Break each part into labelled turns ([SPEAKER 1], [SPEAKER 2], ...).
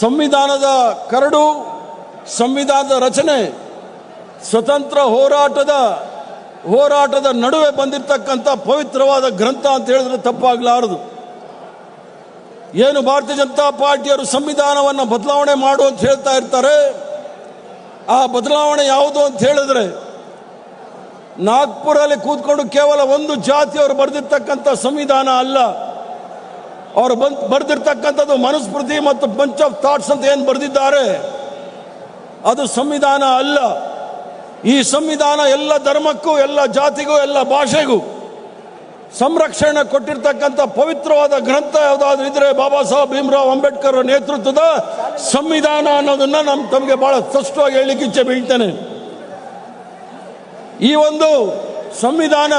[SPEAKER 1] ಸಂವಿಧಾನದ ಕರಡು, ಸಂವಿಧಾನದ ರಚನೆ, ಸ್ವತಂತ್ರ ಹೋರಾಟದ ಹೋರಾಟದ ನಡುವೆ ಬಂದಿರತಕ್ಕಂಥ ಪವಿತ್ರವಾದ ಗ್ರಂಥ ಅಂತ ಹೇಳಿದ್ರೆ ತಪ್ಪಾಗಲಾರದು. ಏನು ಭಾರತೀಯ ಜನತಾ ಪಾರ್ಟಿಯವರು ಸಂವಿಧಾನವನ್ನು ಬದಲಾವಣೆ ಮಾಡು ಅಂತ ಹೇಳ್ತಾ ಇರ್ತಾರೆ? ಆ ಬದಲಾವಣೆ ಯಾವುದು ಅಂತ ಹೇಳಿದ್ರೆ, ನಾಗ್ಪುರಲ್ಲಿ ಕೂತ್ಕೊಂಡು ಕೇವಲ ಒಂದು ಜಾತಿಯವರು ಬರೆದಿರ್ತಕ್ಕಂಥ ಸಂವಿಧಾನ ಅಲ್ಲ. ಅವರು ಬಂದ್ ಬರೆದಿರ್ತಕ್ಕಂಥದ್ದು ಮನುಸ್ಮೃತಿ ಮತ್ತು ಬಂಚ್ ಆಫ್ ಥಾಟ್ಸ್ ಅಂತ ಏನು ಬರೆದಿದ್ದಾರೆ? ಅದು ಸಂವಿಧಾನ ಅಲ್ಲ. ಈ ಸಂವಿಧಾನ ಎಲ್ಲ ಧರ್ಮಕ್ಕೂ, ಎಲ್ಲ ಜಾತಿಗೂ, ಎಲ್ಲ ಭಾಷೆಗೂ ಸಂರಕ್ಷಣೆ ಕೊಟ್ಟಿರ್ತಕ್ಕಂಥ ಪವಿತ್ರವಾದ ಗ್ರಂಥ ಯಾವುದಾದ್ರೂ ಇದ್ರೆ ಬಾಬಾ ಸಾಹೇಬ್ ಭೀಮರಾವ್ ಅಂಬೇಡ್ಕರ್ ನೇತೃತ್ವದ ಸಂವಿಧಾನ ಅನ್ನೋದನ್ನ ನಮ್ ತಮಗೆ ಬಹಳ ಸ್ಪಷ್ಟವಾಗಿ ಹೇಳಲಿಕ್ಕೆ ಇಚ್ಛೆ ಬೀಳ್ತೇನೆ. ಈ ಒಂದು ಸಂವಿಧಾನ,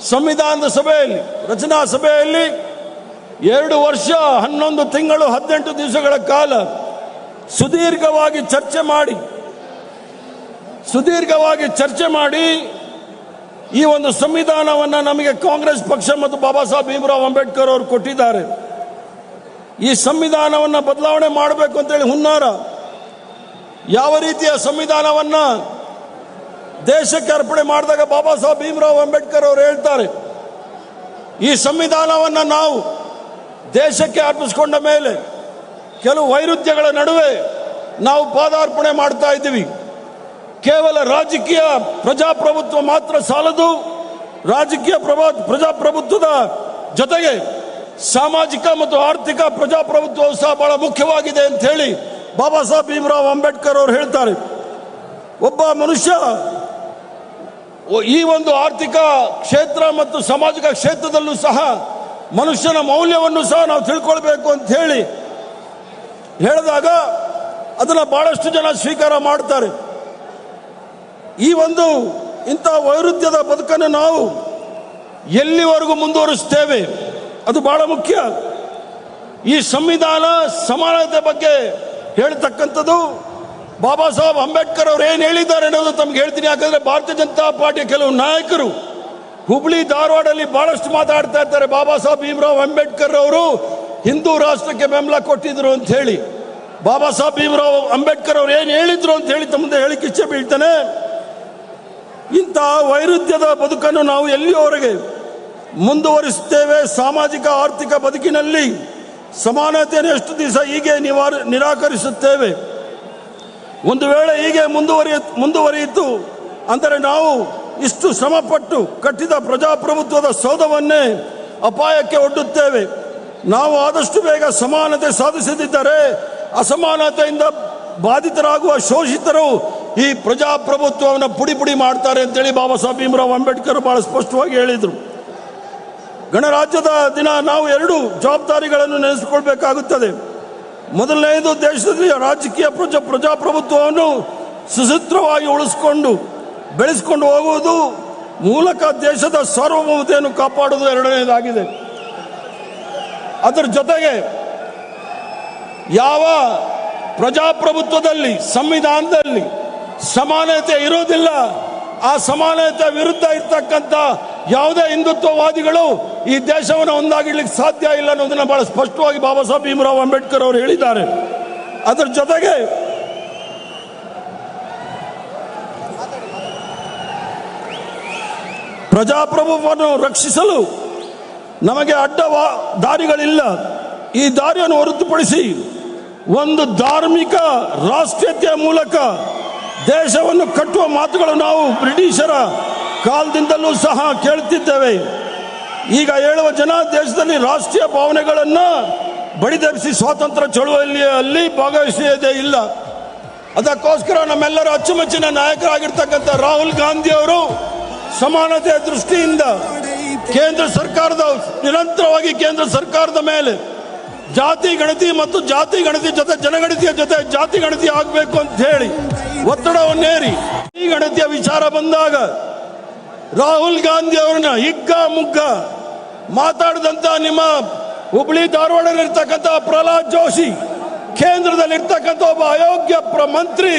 [SPEAKER 1] ಸಂವಿಧಾನದ ಸಭೆಯಲ್ಲಿ, ರಚನಾ ಸಭೆಯಲ್ಲಿ ಎರಡು ವರ್ಷ, ಹನ್ನೊಂದು ತಿಂಗಳು, ಹದಿನೆಂಟು ದಿವಸಗಳ ಕಾಲ ಸುದೀರ್ಘವಾಗಿ ಚರ್ಚೆ ಮಾಡಿ, ಸುದೀರ್ಘವಾಗಿ ಚರ್ಚೆ ಮಾಡಿ ಈ ಒಂದು ಸಂವಿಧಾನವನ್ನು ನಮಗೆ ಕಾಂಗ್ರೆಸ್ ಪಕ್ಷ ಮತ್ತು ಬಾಬಾ ಸಾಹೇಬ್ ಭೀಮರಾವ್ ಅಂಬೇಡ್ಕರ್ ಅವರು ಕೊಟ್ಟಿದ್ದಾರೆ. ಈ ಸಂವಿಧಾನವನ್ನು ಬದಲಾವಣೆ ಮಾಡಬೇಕು ಅಂತೇಳಿ ಹುನ್ನಾರ. ಯಾವ ರೀತಿಯ ಸಂವಿಧಾನವನ್ನು ದೇಶಕ್ಕೆ ಅರ್ಪಣೆ ಮಾಡಿದಾಗ ಬಾಬಾ ಸಾಹೇಬ್ ಭೀಮರಾವ್ ಅಂಬೇಡ್ಕರ್ ಅವರು ಹೇಳ್ತಾರೆ, ಈ ಸಂವಿಧಾನವನ್ನು ನಾವು ದೇಶಕ್ಕೆ ಅರ್ಪಿಸಿಕೊಂಡ ಮೇಲೆ ಕೆಲವು ವೈರುಧ್ಯಗಳ ನಡುವೆ ನಾವು ಪಾದಾರ್ಪಣೆ ಮಾಡ್ತಾ ಇದ್ದೀವಿ. ಕೇವಲ ರಾಜಕೀಯ ಪ್ರಜಾಪ್ರಭುತ್ವ ಮಾತ್ರ ಸಾಲದು, ರಾಜಕೀಯ ಪ್ರಭಾ, ಪ್ರಜಾಪ್ರಭುತ್ವದ ಜೊತೆಗೆ ಸಾಮಾಜಿಕ ಮತ್ತು ಆರ್ಥಿಕ ಪ್ರಜಾಪ್ರಭುತ್ವವು ಸಹ ಬಹಳ ಮುಖ್ಯವಾಗಿದೆ ಅಂತ ಹೇಳಿ ಬಾಬಾ ಸಾಹೇಬ್ ಭೀಮರಾವ್ ಅಂಬೇಡ್ಕರ್ ಅವರು ಹೇಳ್ತಾರೆ. ಒಬ್ಬ ಮನುಷ್ಯ ಈ ಒಂದು ಆರ್ಥಿಕ ಕ್ಷೇತ್ರ ಮತ್ತು ಸಾಮಾಜಿಕ ಕ್ಷೇತ್ರದಲ್ಲೂ ಸಹ ಮನುಷ್ಯನ ಮೌಲ್ಯವನ್ನು ಸಹ ನಾವು ತಿಳ್ಕೊಳ್ಬೇಕು ಅಂತ ಹೇಳಿ ಹೇಳಿದಾಗ ಅದನ್ನು ಬಹಳಷ್ಟು ಜನ ಸ್ವೀಕಾರ ಮಾಡ್ತಾರೆ. ಈ ಒಂದು ಇಂಥ ವೈರುಧ್ಯದ ಬದುಕನ್ನು ನಾವು ಎಲ್ಲಿವರೆಗೂ ಮುಂದುವರಿಸ್ತೇವೆ? ಅದು ಬಹಳ ಮುಖ್ಯ. ಈ ಸಂವಿಧಾನ ಸಮಾನತೆ ಬಗ್ಗೆ ಹೇಳ್ತಕ್ಕಂಥದ್ದು ಬಾಬಾ ಸಾಹೇಬ್ ಅಂಬೇಡ್ಕರ್ ಅವರು ಏನು ಹೇಳಿದ್ದಾರೆ ಅನ್ನೋದು ತಮ್ಗೆ ಹೇಳ್ತೀನಿ. ಯಾಕಂದ್ರೆ ಭಾರತೀಯ ಜನತಾ ಪಾರ್ಟಿಯ ಕೆಲವು ನಾಯಕರು ಹುಬ್ಳಿ ಧಾರವಾಡಲ್ಲಿ ಬಹಳಷ್ಟು ಮಾತಾಡ್ತಾ ಇರ್ತಾರೆ ಬಾಬಾ ಸಾಹೇಬ್ ಭೀಮರಾವ್ ಅಂಬೇಡ್ಕರ್ ಅವರು ಹಿಂದೂ ರಾಷ್ಟ್ರಕ್ಕೆ ಬೆಂಬಲ ಕೊಟ್ಟಿದ್ರು ಅಂತ ಹೇಳಿ. ಬಾಬಾ ಸಾಹೇಬ್ ಭೀಮರಾವ್ ಅಂಬೇಡ್ಕರ್ ಅವರು ಏನು ಹೇಳಿದ್ರು ಅಂತ ಹೇಳಿ ತಮ್ಮ ಹೇಳಿಕೆ ಇಚ್ಛೆ ಬೀಳ್ತಾನೆ. ಇಂಥ ವೈರುಧ್ಯದ ಬದುಕನ್ನು ನಾವು ಎಲ್ಲಿಯವರೆಗೆ ಮುಂದುವರಿಸುತ್ತೇವೆ? ಸಾಮಾಜಿಕ, ಆರ್ಥಿಕ ಬದುಕಿನಲ್ಲಿ ಸಮಾನತೆಯನ್ನು ಎಷ್ಟು ದಿವಸ ಹೀಗೆ ನಿವಾರ, ನಿರಾಕರಿಸುತ್ತೇವೆ? ಒಂದು ವೇಳೆ ಹೀಗೆ ಮುಂದುವರಿಯ ಮುಂದುವರಿಯಿತು ಅಂದರೆ ನಾವು ಇಷ್ಟು ಶ್ರಮಪಟ್ಟು ಕಟ್ಟಿದ ಪ್ರಜಾಪ್ರಭುತ್ವದ ಸೌಧವನ್ನೇ ಅಪಾಯಕ್ಕೆ ಒಡ್ಡುತ್ತೇವೆ. ನಾವು ಆದಷ್ಟು ಬೇಗ ಸಮಾನತೆ ಸಾಧಿಸದಿದ್ದರೆ, ಅಸಮಾನತೆಯಿಂದ ಬಾಧಿತರಾಗುವ ಶೋಷಿತರು ಈ ಪ್ರಜಾಪ್ರಭುತ್ವವನ್ನು ಪುಡಿ ಪುಡಿ ಮಾಡ್ತಾರೆ ಅಂತೇಳಿ ಬಾಬಾ ಸಾಹೇಬ್ ಭೀಮರಾವ್ ಅಂಬೇಡ್ಕರ್ ಬಹಳ ಸ್ಪಷ್ಟವಾಗಿ ಹೇಳಿದರು. ಗಣರಾಜ್ಯದ ದಿನ ನಾವು ಎರಡು ಜವಾಬ್ದಾರಿಗಳನ್ನು ನೆನೆಸಿಕೊಳ್ಬೇಕಾಗುತ್ತದೆ. ಮೊದಲನೆಯದು ದೇಶದಲ್ಲಿ ರಾಜಕೀಯ ಪ್ರಜಾ, ಪ್ರಜಾಪ್ರಭುತ್ವವನ್ನು ಸುಸೂತ್ರವಾಗಿ ಉಳಿಸಿಕೊಂಡು ಬೆಳೆಸಿಕೊಂಡು ಹೋಗುವುದು ಮೂಲಕ ದೇಶದ ಸಾರ್ವಭೌಮತೆಯನ್ನು ಕಾಪಾಡುವುದು ಎರಡನೇದಾಗಿದೆ. ಅದರ ಜೊತೆಗೆ ಯಾವ ಪ್ರಜಾಪ್ರಭುತ್ವದಲ್ಲಿ, ಸಂವಿಧಾನದಲ್ಲಿ ಸಮಾನತೆ ಇರೋದಿಲ್ಲ ಆ ಸಮಾನತೆ ವಿರುದ್ಧ ಇರ್ತಕ್ಕಂಥ ಯಾವುದೇ ಹಿಂದುತ್ವವಾದಿಗಳು ಈ ದೇಶವನ್ನು ಒಂದಾಗಿಡ್ಲಿಕ್ಕೆ ಸಾಧ್ಯ ಇಲ್ಲ ಅನ್ನೋದನ್ನ ಬಹಳ ಸ್ಪಷ್ಟವಾಗಿ ಬಾಬಾ ಸಾಹೇಬ್ ಭೀಮರಾವ್ ಅಂಬೇಡ್ಕರ್ ಅವರು ಹೇಳಿದ್ದಾರೆ. ಅದರ ಜೊತೆಗೆ ಪ್ರಜಾಪ್ರಭುತ್ವವನ್ನು ರಕ್ಷಿಸಲು ನಮಗೆ ಅಡ್ಡ ದಾರಿಗಳಿಲ್ಲ. ಈ ದಾರಿಯನ್ನು ಹೊರತುಪಡಿಸಿ ಒಂದು ಧಾರ್ಮಿಕ ರಾಷ್ಟ್ರೀಯತೆಯ ಮೂಲಕ ದೇಶವನ್ನು ಕಟ್ಟುವ ಮಾತುಗಳು ನಾವು ಬ್ರಿಟಿಷರ ಕಾಲದಿಂದಲೂ ಸಹ ಕೇಳುತ್ತಿದ್ದೇವೆ. ಈಗ ಹೇಳುವ ಜನ ದೇಶದಲ್ಲಿ ರಾಷ್ಟ್ರೀಯ ಭಾವನೆಗಳನ್ನು ಬಡಿದೆಬ್ಬಿಸಿ ಸ್ವಾತಂತ್ರ್ಯ ಚಳುವಳಿಯಲ್ಲಿ ಭಾಗವಹಿಸುವುದೇ ಇಲ್ಲ. ಅದಕ್ಕೋಸ್ಕರ ನಮ್ಮೆಲ್ಲರ ಅಚ್ಚುಮೆಚ್ಚಿನ ನಾಯಕರಾಗಿರ್ತಕ್ಕಂಥ ರಾಹುಲ್ ಗಾಂಧಿ ಅವರು ಸಮಾನತೆಯ ದೃಷ್ಟಿಯಿಂದ ಕೇಂದ್ರ ಸರ್ಕಾರದ, ನಿರಂತರವಾಗಿ ಕೇಂದ್ರ ಸರ್ಕಾರದ ಮೇಲೆ ಜಾತಿ, ಗಣತಿ ಮತ್ತು ಜಾತಿ, ಗಣತಿ ಜೊತೆ ಜನಗಣತಿಯ ಜೊತೆ ಜಾತಿ, ಗಣತಿ ಆಗಬೇಕು ಅಂತ ಹೇಳಿ ಒತ್ತಡವನ್ನೇರಿ ಈ ಗಣತಿಯ ವಿಚಾರ ಬಂದಾಗ ರಾಹುಲ್ ಗಾಂಧಿ ಅವರನ್ನ ಹಿಗ್ಗ, ಮುಗ್ಗ ಮಾತಾಡಿದಂತ ನಿಮ್ಮ ಹುಬ್ಳಿ ಧಾರವಾಡದಲ್ಲಿರ್ತಕ್ಕಂಥ ಪ್ರಹ್ಲಾದ್ ಜೋಶಿ, ಕೇಂದ್ರದಲ್ಲಿರ್ತಕ್ಕಂಥ ಒಬ್ಬ ಅಯೋಗ್ಯ ಮಂತ್ರಿ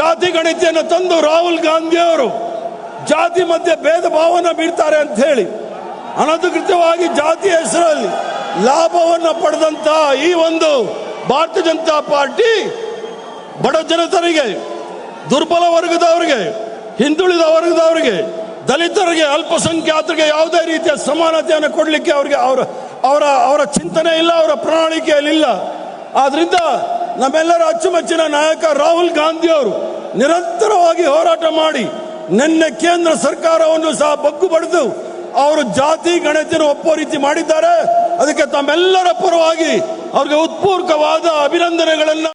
[SPEAKER 1] ಜಾತಿ, ಗಣಿತಿಯನ್ನು ತಂದು ರಾಹುಲ್ ಗಾಂಧಿ ಅವರು ಜಾತಿ ಮಧ್ಯೆ ಭೇದ ಭಾವನ ಬೀಳ್ತಾರೆ ಅಂತ ಹೇಳಿ ಅನಧಿಕೃತವಾಗಿ ಜಾತಿ ಹೆಸರಲ್ಲಿ ಲಾಭವನ್ನು ಪಡೆದಂತ ಈ ಒಂದು ಭಾರತೀಯ ಜನತಾ ಪಾರ್ಟಿ ಬಡ ಜನತರಿಗೆ ದುರ್ಬಲ ವರ್ಗದವರಿಗೆ, ಹಿಂದುಳಿದ ವರ್ಗದವರಿಗೆ, ದಲಿತರಿಗೆ, ಅಲ್ಪಸಂಖ್ಯಾತರಿಗೆ ಯಾವುದೇ ರೀತಿಯ ಸಮಾನತೆಯನ್ನು ಕೊಡಲಿಕ್ಕೆ ಅವರಿಗೆ ಅವರ ಅವರ ಅವರ ಚಿಂತನೆ ಇಲ್ಲ, ಅವರ ಪ್ರಣಾಳಿಕೆಯಲ್ಲಿಲ್ಲ ಆದ್ರಿಂದ ನಮ್ಮೆಲ್ಲರ ಅಚ್ಚುಮೆಚ್ಚಿನ ನಾಯಕ ರಾಹುಲ್ ಗಾಂಧಿ ಅವರು ನಿರಂತರವಾಗಿ ಹೋರಾಟ ಮಾಡಿ ನಿನ್ನೆ ಕೇಂದ್ರ ಸರ್ಕಾರವನ್ನು ಸಹ ಬಗ್ಗು ಪಡೆದು ಅವರು ಜಾತಿ, ಗಣತಿಯನ್ನು ಒಪ್ಪೋ ರೀತಿ ಮಾಡಿದ್ದಾರೆ. ಅದಕ್ಕೆ ತಮ್ಮೆಲ್ಲರ ಪರವಾಗಿ ಅವ್ರಿಗೆ ಉತ್ಪೂರ್ಕವಾದ ಅಭಿನಂದನೆಗಳನ್ನ